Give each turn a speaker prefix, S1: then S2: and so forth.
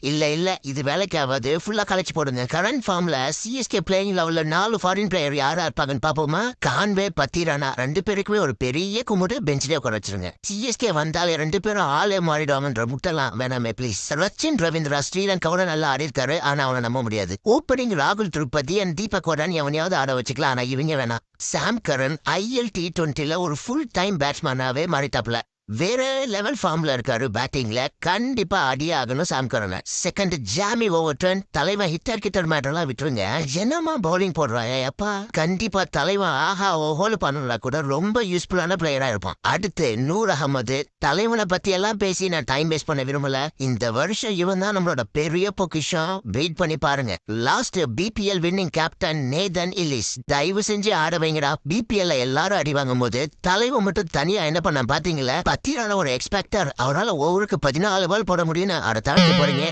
S1: இல்லை இல்லை. இது வேலைக்காவது ஃபுல்லாக ஃபுல்லா கலைச்சு போடுங்க. கரண்ட் ஃபார்ம்ல சிஎஸ்கே பிளேயிங்ல உள்ள நாலு ஃபாரின் பிளேயர் யாரா இருப்பாங்கன்னு பார்ப்போமா கான்வே பத்திரானா. ரெண்டு பேருக்குமே ஒரு பெரிய கும்பிட்டு பெஞ்சிலே உட்கார வச்சிருங்க. சிஎஸ்கே வந்தாலே ரெண்டு பேரும் ஆளே மாறிடுவாங்கன்ற முட்டெல்லாம் வேணாமே ப்ளீஸ் ரச்சின் ரவீந்திரா ஸ்ரீலங்காவோட நல்லா ஆடி இருக்காரு. அவனை நம்ப முடியாது. ஓப்பனிங் ராகுல் திருப்பதி அண்ட் தீபக் வடன் எவனையாவது ஆட வச்சுக்கலாம். ஆனால் இவங்க வேணாம். சாம் கரன் ஐஎல் டி டுவெண்ட்டில ஒரு ஃபுல் டைம் பேட்ஸ்மேனாவே மாறிட்டாப்ல. வேற லெவல் ஃபார்ம்ல இருக்காரு பேட்டிங்ல கண்டிப்பா அடியே ஆகணும் Sam Curran second Jamie Overton தலைவன் ஹிட்டர் கிட்டர் மேட்டர்லாம் விட்டுருங்க. என்னமா பவுலிங் போடுறாங்க அப்பா? கண்டிப்பா தலைவன் ஆஹா ஓஹோல பண்ணல கூட ரொம்ப யூஸ்ஃபுல்லான பிளேயரா இருப்பான். அடுத்து நூர் அகமது. தலைவனை பத்தி எல்லாம் பேசி நான் டைம் வேஸ்ட் பண்ண விரும்பல. இந்த வருஷம் இவன் தான் நம்மளோட பெரிய பொக்கிஷம். வெயிட் பண்ணி பாருங்க. Last BBL winning captain Nathan Ellis தயவு செஞ்சு ஆட வைங்கடா. பிபிஎல்ல எல்லாரும் அடி வாங்கும் போது தலைவன் மட்டும் தனியா என்ன பண்ண பாத்தீங்களா? பத்திரான ஒரு எக்ஸ்பெக்டர் அவரால் ஒவ்வொருக்கு பதினாலு பால் போட முடியும்னு அதை தாண்டி போறீங்க.